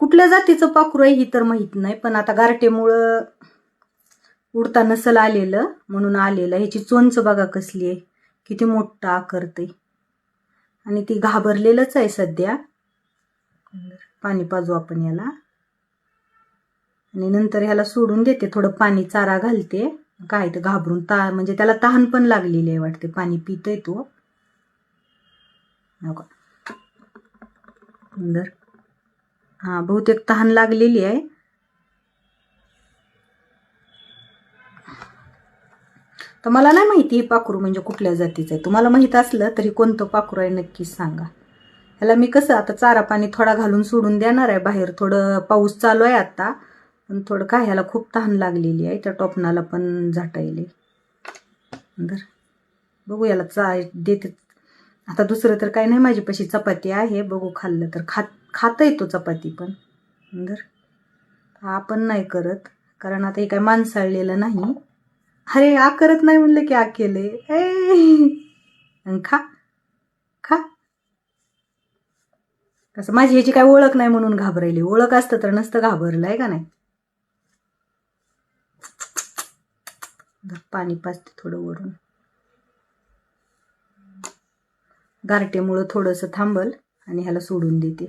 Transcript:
कुठल्या जातीचं पाखरू आहे ही तर माहीत नाही पण आता गारटेमुळं उडता नसल आलेलं म्हणून आलेलं. ह्याची चोंच बघा कसली आहे. किती मोठं आकरते आणि ती घाबरलेलंच आहे सध्या. पाणी पाजू आपण याला. आणि नंतर ह्याला सोडून देते थोडं पाणी चारा घालते. काय तर घाबरून ता म्हणजे त्याला तहान पण लागलेली आहे वाटते पाणी पितोय तो. हो का हा बहुतेक तहान लागलेली आहे. तर मला नाही माहिती हे पाखरू म्हणजे कुठल्या जातीचं आहे. तुम्हाला माहीत असलं तरी कोणतं पाखरू आहे नक्कीच सांगा. ह्याला मी कसं आता चारा पाणी थोडा घालून सोडून देणार आहे. बाहेर थोडं पाऊस चालू आहे आता पण थोडं काय ह्याला खूप तहान लागलेली आहे. त्या टोपणाला पण झाटायली. तर बघू याला चा देते. आता दुसरं तर काही नाही. माझीपाशी चपाती आहे. बघू खाल्लं तर खात खाता येतो चपाती पण. तर आपण नाही करत कारण आता हे काय माणसाळलेलं नाही. अरे आ करत नाही म्हणलं की आ केले. ए! खा. खा. कसं माझी ह्याची काय ओळख नाही म्हणून घाबरायली ओळख असतं तर नसतं घाबरलं आहे का नाही? पाणी पाजते थोडं वरून. गारटेमुळं थोडंसं थांबल आणि ह्याला सोडून देते.